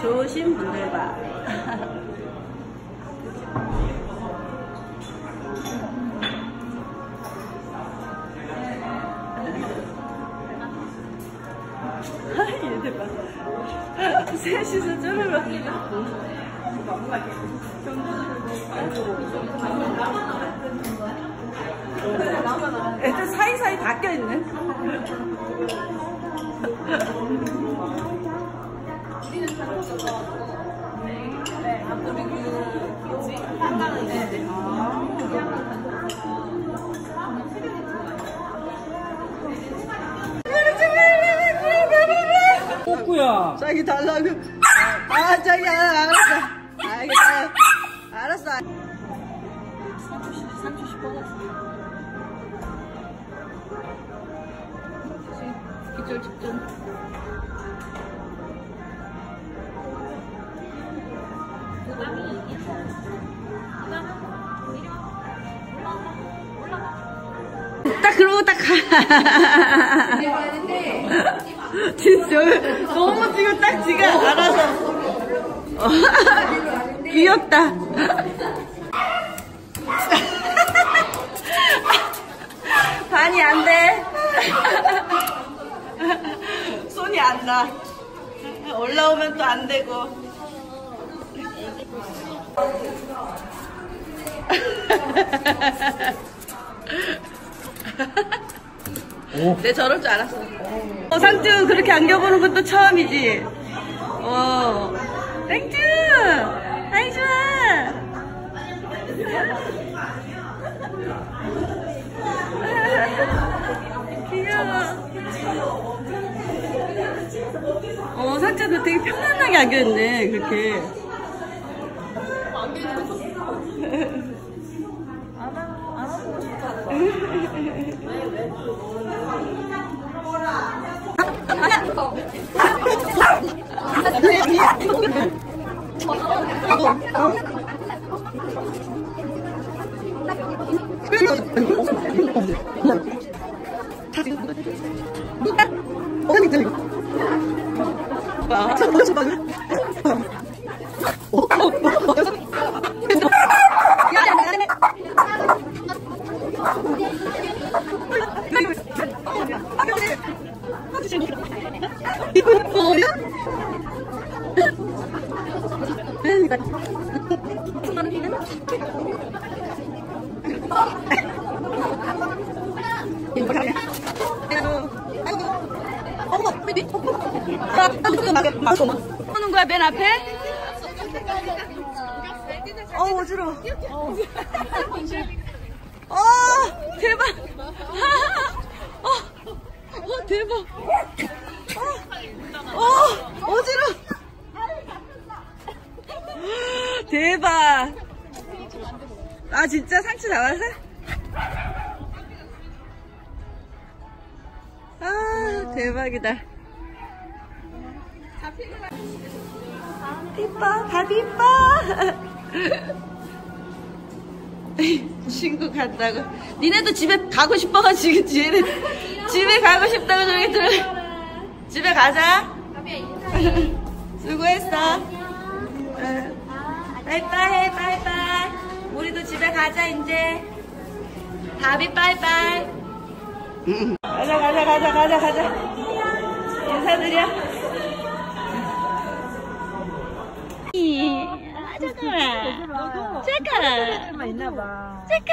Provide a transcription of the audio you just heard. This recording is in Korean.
좋으신 분들 봐. 얘들 봐. 셋이서 쪼르르 애들 사이사이 다 껴있네. 꼬꾸야. 자기 달라고. 아, 자기, 아, 알았어. 알겠다. 알았어. 기절 직전. 그러고 딱 가. 진짜 너무 지금 딱 지가 알아서. 어, 귀엽다. 반이 안 돼. 손이 안 나. 올라오면 또 안 되고. 오. 내 저럴 줄 알았어. 어, 상주 그렇게 안겨보는 것도 처음이지. 어, 상주! 아이, 좋아! 귀여워. 어, 상주 그 되게 편안하게 안겼네, 그렇게. 어? 오는 거야 맨 앞에? 어 어지러워. 어 대박. 어, 어 대박. 어, 어 어지러워. 대박. 아 진짜 상추 나왔어? 아 대박이다. 이뻐, 밥 이뻐. 친구 간다고. 니네도 집에 가고 싶어가지고 지금 집에 가고 싶다고 저기 들어. 집에 가자. 수고했어. 응. 빠이빠이, 빠이빠이. 우리도 집에 가자 이제. 다비 빠이빠이. 가자, 가자, 가자, 가자, 가자. 인사드려. 이, 아, 잠깐만. 잠깐. 있나 봐. てく